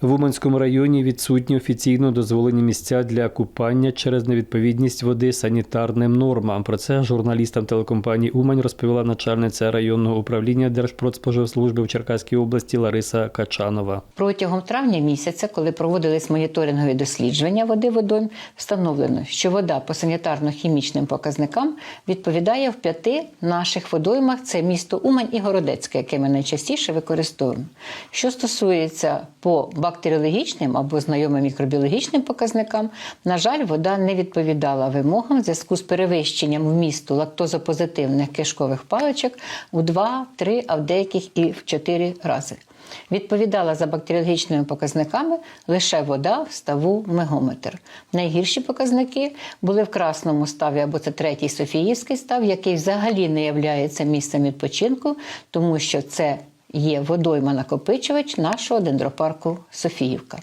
В Уманському районі відсутні офіційно дозволені місця для купання через невідповідність води санітарним нормам. Про це журналістам телекомпанії Умань розповіла начальниця районного управління Держпродспоживслужби в Черкаській області Лариса Качанова. Протягом травня місяця, коли проводились моніторингові дослідження води водойм, встановлено, що вода по санітарно-хімічним показникам відповідає в п'яти наших водоймах. Це місто Умань і Городецьке, яке ми найчастіше використовуємо. Що стосується по бактеріологічним або знайомим мікробіологічним показникам, на жаль, вода не відповідала вимогам в зв'язку з перевищенням вмісту лактозопозитивних кишкових паличок у 2, 3, а в деяких і в 4 рази. Відповідала за бактеріологічними показниками лише вода в ставу мегометр. Найгірші показники були в красному ставі, або це третій Софіївський став, який взагалі не являється місцем відпочинку, тому що це є водойма накопичувач нашого дендропарку Софіївка.